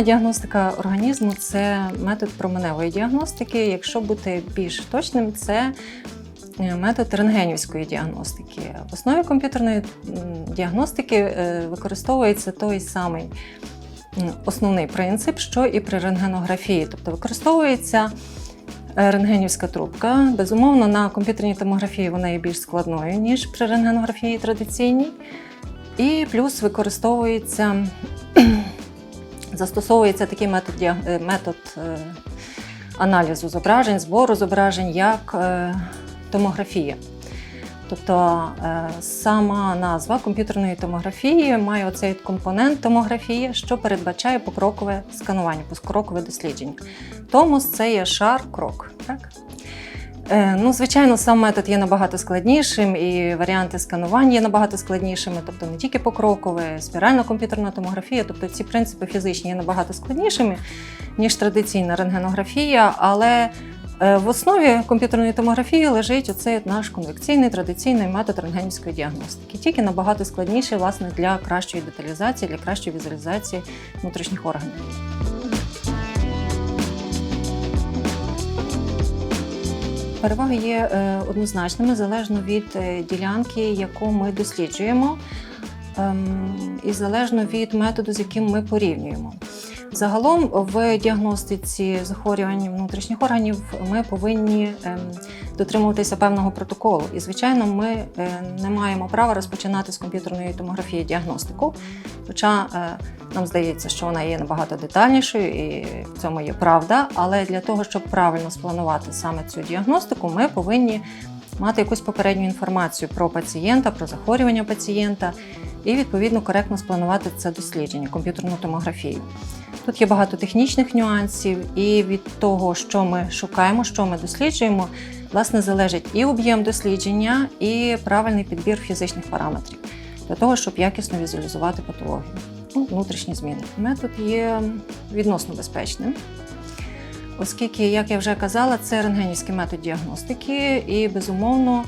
Комп'ютерна діагностика організму це метод променевої діагностики. Якщо бути більш точним, це е, метод рентгенівської діагностики. В основі комп'ютерної діагностики е, використовується той самий основний принцип, що і при рентгенографії, тобто використовується е, рентгенівська трубка. Безумовно, на комп'ютерній томографії вона є більш складною, ніж при рентгенографії традиційній. І плюс використовується, застосовується такий метод, е, метод е, аналізу зображень, збору зображень, як е, томографія. Тобто сама назва комп'ютерної томографії має оцей компонент томографія, що передбачає покрокове сканування, покрокове дослідження. Томос це є шар крок. Так? Е, Ну, звичайно, сам метод є набагато складнішим, і варіанти сканування є набагато складнішими, тобто не тільки покрокове, спіральна комп'ютерна томографія, тобто ці принципи фізичні є набагато складнішими, ніж традиційна рентгенографія, але е, в основі комп'ютерної томографії лежить оцей наш конвекційний традиційний метод рентгенівської діагностики, тільки набагато складніший власне для кращої деталізації, для кращої візуалізації внутрішніх органів. Переваги є е, однозначними залежно від е, ділянки, яку ми досліджуємо, ем, і залежно від методу, з яким ми порівнюємо. Загалом в діагностиці захворювань внутрішніх органів ми повинні ем, дотримуватися певного протоколу. І, звичайно, ми е, не маємо права розпочинати з комп'ютерної томографії діагностику. Хоча е, нам здається, що вона є набагато детальнішою, і в цьому є правда. Але для того, щоб правильно спланувати саме цю діагностику, ми повинні мати якусь попередню інформацію про пацієнта, про захворювання пацієнта і відповідно коректно спланувати це дослідження, комп'ютерну томографію. Тут є багато технічних нюансів, і від того, що ми шукаємо, що ми досліджуємо, власне, залежить і об'єм дослідження, і правильний підбір фізичних параметрів для того, щоб якісно візуалізувати патологію. Ну, внутрішні зміни. Метод є відносно безпечним, оскільки, як я вже казала, це рентгенівський метод діагностики, і безумовно.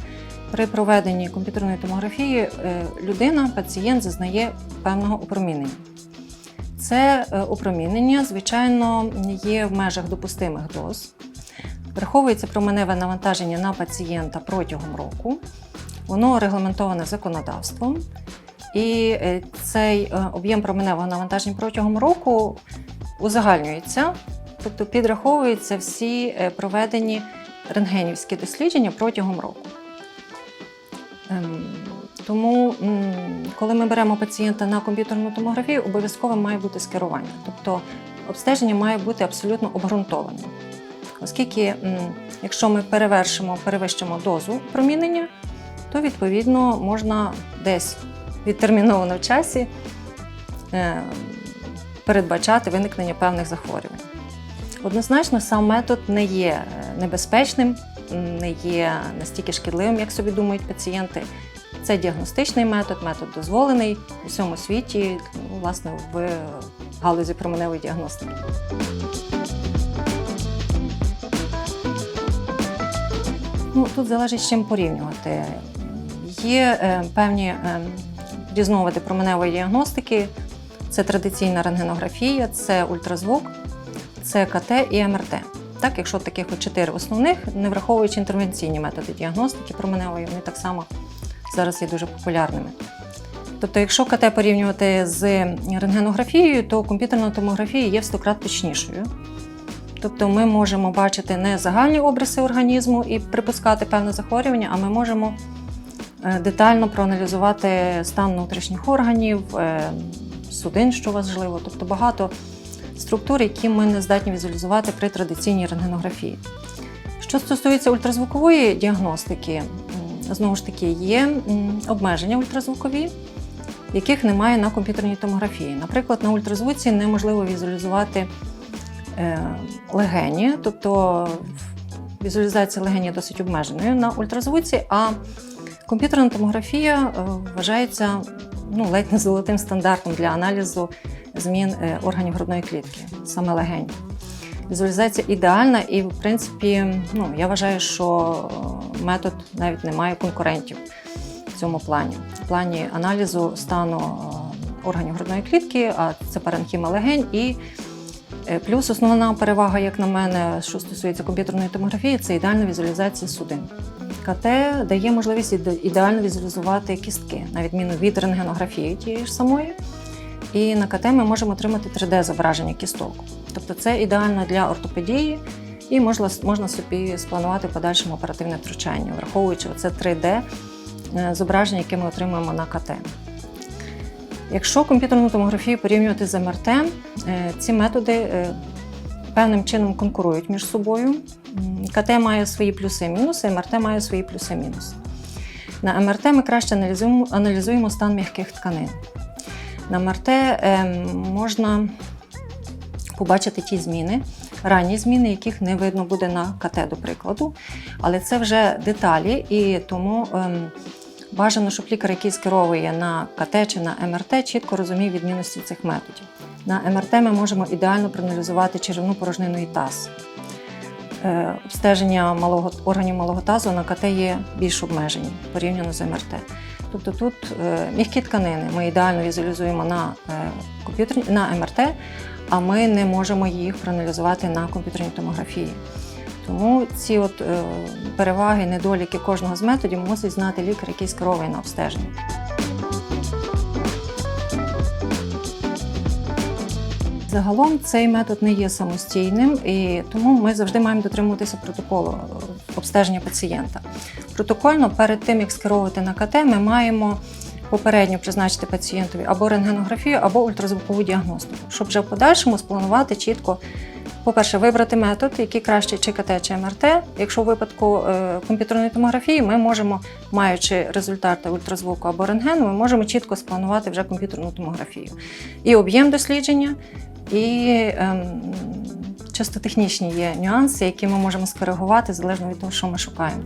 При проведенні комп'ютерної томографії е, людина, пацієнт зазнає певного опромінення. Це е, опромінення, звичайно, є в межах допустимих доз. Враховується променеве навантаження на пацієнта протягом року. Воно регламентоване законодавством. І е, цей е, об'єм променевого навантаження протягом року узагальнюється, тобто підраховуються всі проведені рентгенівські дослідження протягом року. Тому, коли ми беремо пацієнта на комп'ютерну томографію, обов'язково має бути скерування. Тобто обстеження має бути абсолютно обґрунтованим. Оскільки, якщо ми перевершимо, перевищимо дозу промінення, то відповідно можна десь відтерміновано в часі е, передбачати виникнення певних захворювань. Однозначно, сам метод не є е, небезпечним, не є настільки шкідливим, як собі думають пацієнти. Це діагностичний метод, метод дозволений у всьому світі, власне, в галузі променевої діагностики. Ну, тут залежить з чим порівнювати. Є е, певні е, різновиди променевої діагностики. Це традиційна рентгенографія, це ультразвук, це КТ і МРТ. Так, якщо таких от чотири основних, не враховуючи інтервенційні методи діагностики променевої, вони так само зараз є дуже популярними. Тобто, якщо КТ порівнювати з рентгенографією, то комп'ютерна томографія є в 100 крат точнішою. Тобто ми можемо бачити не загальні обриси організму і припускати певне захворювання, а ми можемо е, детально проаналізувати стан внутрішніх органів, е, судин, що важливо, тобто багато структур, які ми не здатні візуалізувати при традиційній рентгенографії. Що стосується ультразвукової діагностики, знову ж таки, є обмеження ультразвукові, яких немає на комп'ютерній томографії. Наприклад, на ультразвуці неможливо візуалізувати е, легені, тобто візуалізація легені досить обмеженою на ультразвуці, а комп'ютерна томографія е, вважається ну, ледь не золотим стандартом для аналізу змін е, органів грудної клітки, саме легень. Візуалізація ідеальна, і, в принципі, ну, я вважаю, що е, метод навіть не має конкурентів в цьому плані. В плані аналізу стану е, органів грудної клітки, а це паренхіма легень і Е, Плюс основна перевага, як на мене, що стосується комп'ютерної томографії, це ідеальна візуалізація судин. КТ дає можливість ідеально візуалізувати кістки, на відміну від рентгенографії тієї ж самої. І на КТ ми можемо отримати 3D-зображення кісток. Тобто це ідеально для ортопедії і можна, можна собі спланувати в подальшому оперативне втручання, враховуючи це 3D е, яке ми отримуємо на КТ. Якщо комп'ютерну томографію порівнювати з МРТ, е, ці методи е, певним чином конкурують між собою. КТ має свої плюси і мінуси, МРТ має свої плюси і мінуси. На МРТ ми краще аналізуємо стан м'яких тканин. На МРТ е, можна побачити ті зміни, ранні зміни, яких не видно буде на КТ, до прикладу. Але це вже деталі, і тому ем, бажано, щоб лікар, який скеровує на КТ чи на МРТ, чітко розумів відмінності цих методів. На МРТ ми можемо ідеально проаналізувати черевну порожнину і таз. Е, Обстеження малого, органів малого тазу на КТ є більш обмежені порівняно з МРТ. Тобто тут е, м'які тканини ми ідеально візуалізуємо на е, комп'ютері на МРТ, а ми не можемо їх проаналізувати на комп'ютерній томографії. Тому ці от е, переваги, недоліки кожного з методів мусить знати лікар, який скеровує на обстеження. Загалом цей метод не є самостійним, і тому ми завжди маємо дотримуватися протоколу обстеження пацієнта. Протокольно перед тим, як скеровувати на КТ, ми маємо попередньо призначити пацієнтові або рентгенографію, або ультразвукову діагностику, щоб вже в подальшому спланувати чітко. По-перше, вибрати метод, який краще чи КТ, чи МРТ. Якщо в випадку е, комп'ютерної томографії, ми можемо, маючи результати ультразвуку або рентгену, ми можемо чітко спланувати вже комп'ютерну томографію. І об'єм дослідження, і ем, чисто технічні є нюанси, які ми можемо скоригувати залежно від того, що ми шукаємо.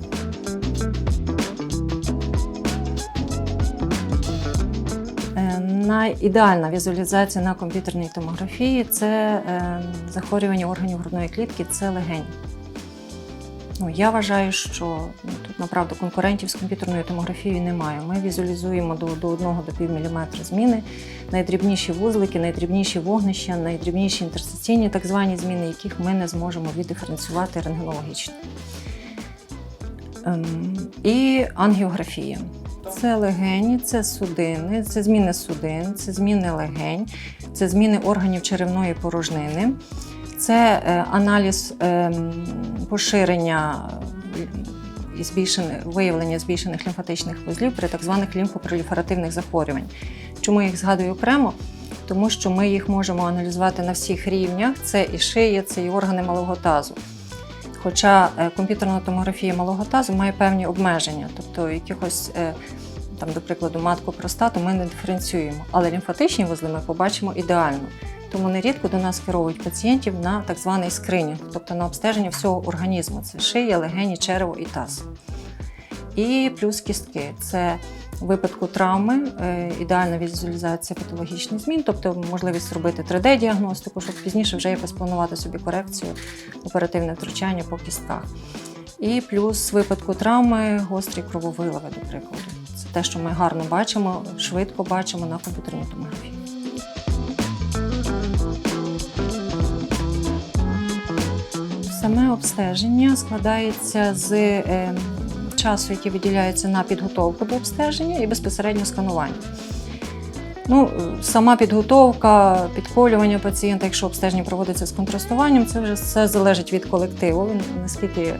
Найідеальна візуалізація на комп'ютерній томографії це е, захворювання органів грудної клітки, це легень. Ну, я вважаю, що ну, тут направду конкурентів з комп'ютерною томографією немає. Ми візуалізуємо до, до 1 до пів міліметра зміни, найдрібніші вузлики, найдрібніші вогнища, найдрібніші інтерсеційні так звані зміни, яких ми не зможемо віддиференціювати рентгенологічно. Ем, і ангіографія. Це легені, це судини, це зміни судин, це зміни легень, це зміни органів черевної порожнини, це е, аналіз ем, поширення і збільшене- виявлення збільшених лімфатичних вузлів при так званих лімфопроліферативних захворювань. Чому я їх згадую окремо? Тому що ми їх можемо аналізувати на всіх рівнях: це і шия, це і органи малого тазу. Хоча е, комп'ютерна томографія малого тазу має певні обмеження, тобто якихось, е, там, до прикладу, матку простату ми не диференціюємо, але лімфатичні вузли ми побачимо ідеально. Тому нерідко до нас керують пацієнтів на так званий скринінг, тобто на обстеження всього організму: це шия, легені, черево і таз. І плюс кістки це в випадку травми, е, ідеальна візуалізація патологічних змін, тобто можливість зробити 3D-діагностику, щоб пізніше вже і поспланувати собі корекцію, оперативне втручання по кістках. І плюс випадку травми гострі крововиливи, до прикладу. Це те, що ми гарно бачимо, швидко бачимо на комп'ютерній томографії. Саме обстеження складається з е, часу, який виділяється на підготовку до обстеження і безпосередньо сканування. Ну, е, сама підготовка, підколювання пацієнта, якщо обстеження проводиться з контрастуванням, це вже все залежить від колективу, наскільки е,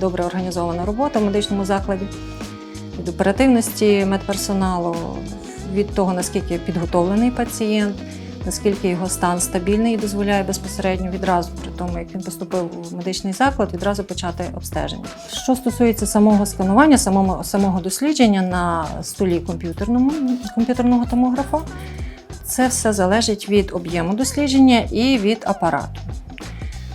добре організована робота в медичному закладі, від оперативності медперсоналу, від того, наскільки підготовлений пацієнт, наскільки його стан стабільний і дозволяє безпосередньо відразу, при тому, як він поступив у медичний заклад, відразу почати обстеження. Що стосується самого сканування, самого, самого дослідження на столі комп'ютерному, комп'ютерного томографа, це все залежить від об'єму дослідження і від апарату.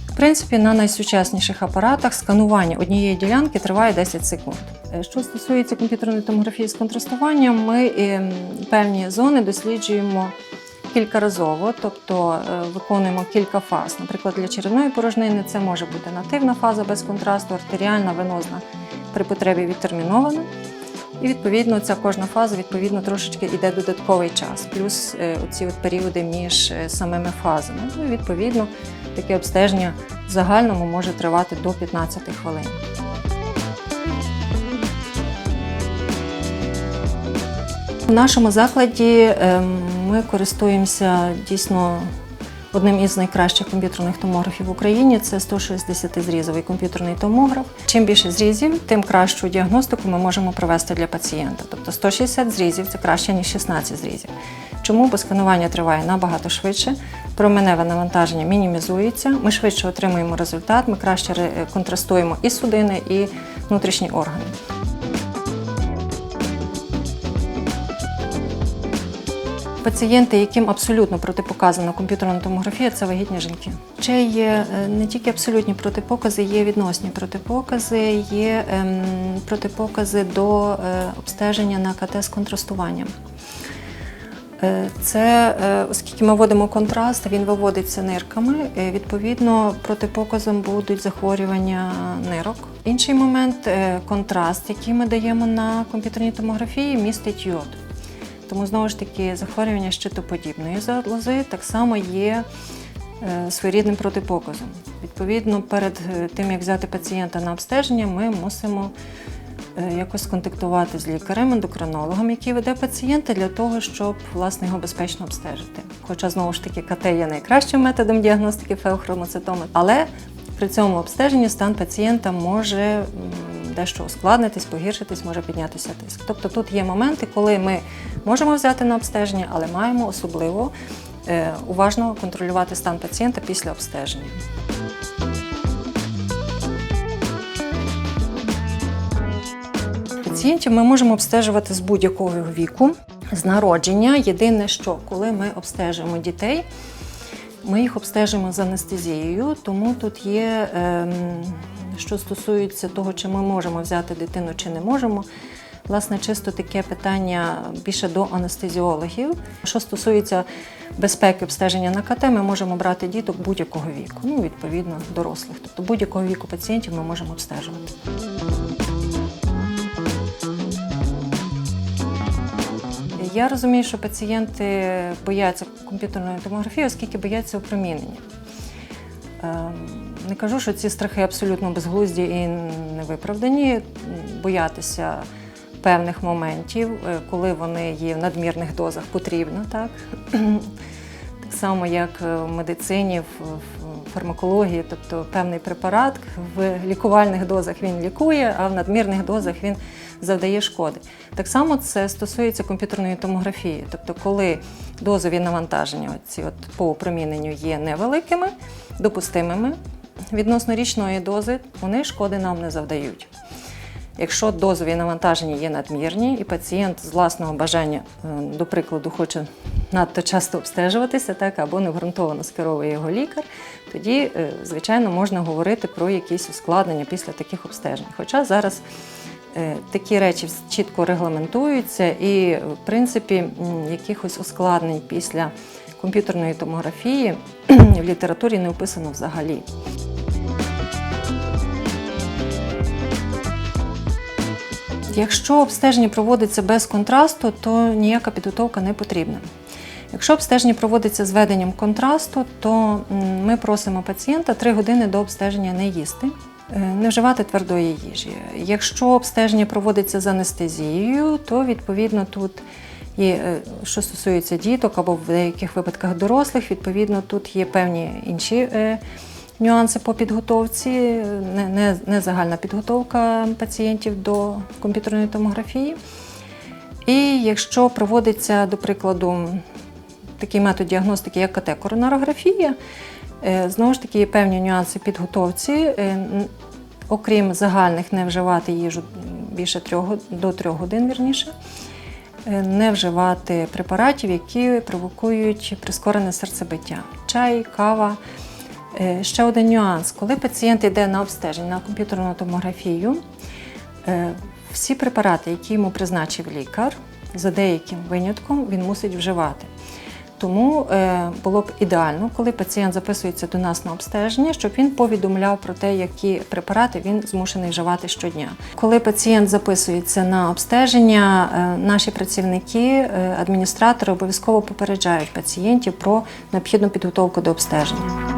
В принципі, на найсучасніших апаратах сканування однієї ділянки триває 10 секунд. Е, Що стосується комп'ютерної томографії з контрастуванням, ми ем, певні зони досліджуємо кількаразово, тобто е, виконуємо кілька фаз. Наприклад, для черевної порожнини це може бути нативна фаза без контрасту, артеріальна, венозна при потребі відтермінована. І відповідно ця кожна фаза відповідно трошечки йде додатковий час, плюс е, оці от періоди між е, самими фазами. Ну і відповідно таке обстеження в загальному може тривати до 15 хвилин. В нашому закладі ем, ми користуємося дійсно одним із найкращих комп'ютерних томографів в Україні. Це 160-зрізовий комп'ютерний томограф. Чим більше зрізів, тим кращу діагностику ми можемо провести для пацієнта. Тобто 160 зрізів це краще, ніж 16 зрізів. Чому? Бо сканування триває набагато швидше, променеве навантаження мінімізується, ми швидше отримуємо результат, ми краще контрастуємо і судини, і внутрішні органи. Пацієнти, яким абсолютно протипоказана комп'ютерна томографія, це вагітні жінки. Ще є е, не тільки абсолютні протипокази, є відносні протипокази, є ем, протипокази до е, обстеження на КТ з контрастуванням. Е, Це, оскільки ми вводимо контраст, він виводиться нирками. Відповідно, протипоказом будуть захворювання нирок. Інший момент контраст, який ми даємо на комп'ютерній томографії, містить йод. Тому знову ж таки захворювання щитоподібної залози так само є е, своєрідним протипоказом. Відповідно, перед е, тим як взяти пацієнта на обстеження, ми мусимо е, якось контактувати з лікарем, ендокринологом, який веде пацієнта для того, щоб власне його безпечно обстежити. Хоча знову ж таки КТ є найкращим методом діагностики феохромоцитоми, але при цьому обстеженні стан пацієнта може дещо ускладнитись, погіршитись, може піднятися тиск. Тобто тут є моменти, коли ми можемо взяти на обстеження, але маємо особливо е, уважно контролювати стан пацієнта після обстеження. Пацієнтів ми можемо обстежувати з будь-якого віку, з народження. Єдине, що коли ми обстежуємо дітей, ми їх обстежуємо з анестезією, тому тут є, ем, що стосується того, чи ми можемо взяти дитину чи не можемо. Власне, чисто таке питання більше до анестезіологів. Що стосується безпеки обстеження на КТ, ми можемо брати діток будь-якого віку, ну, відповідно, дорослих. Тобто будь-якого віку пацієнтів ми можемо обстежувати. Я розумію, що пацієнти бояться комп'ютерної томографії, оскільки бояться опромінення. Не кажу, що ці страхи абсолютно безглузді і невиправдані. Боятися певних моментів, е, коли вони є в надмірних дозах, потрібно, так? Так само, як е, в медицині, в фармакології, тобто певний препарат в лікувальних дозах він лікує, а в надмірних дозах він завдає шкоди. Так само це стосується комп'ютерної томографії. Тобто, коли дозові навантаження ці от по опроміненню є невеликими, допустимими, відносно річної дози вони шкоди нам не завдають. Якщо дозові навантаження є надмірні, і пацієнт з власного бажання, е, до прикладу, хоче надто часто обстежуватися, так або необґрунтовано скеровує його лікар, тоді, е, звичайно, можна говорити про якісь ускладнення після таких обстежень. Хоча зараз е, такі речі чітко регламентуються, і, в принципі, якихось ускладнень після комп'ютерної томографії в літературі не описано взагалі. Якщо обстеження проводиться без контрасту, то ніяка підготовка не потрібна. Якщо обстеження проводиться з введенням контрасту, то ми просимо пацієнта 3 години до обстеження не їсти, е, не вживати твердої їжі. Якщо обстеження проводиться з анестезією, то відповідно тут є, е, що стосується діток або в деяких випадках дорослих, відповідно тут є певні інші. Нюанси по підготовці, не, не, не загальна підготовка пацієнтів до комп'ютерної томографії. І якщо проводиться, до прикладу, такий метод діагностики, як КТ-коронарографія, е, знову ж таки є певні нюанси підготовці. Е, Окрім загальних, не вживати їжу більше трьох, год- до трьох годин, вірніше, Е, не вживати препаратів, які провокують прискорене серцебиття. Чай, кава. Е, Ще один нюанс. Коли пацієнт йде на обстеження на комп'ютерну томографію, е, всі препарати, які йому призначив лікар, за деяким винятком він мусить вживати. Тому е, було б ідеально, коли пацієнт записується до нас на обстеження, щоб він повідомляв про те, які препарати він змушений вживати щодня. Коли пацієнт записується на обстеження, наші працівники, адміністратори обов'язково попереджають пацієнтів про необхідну підготовку до обстеження.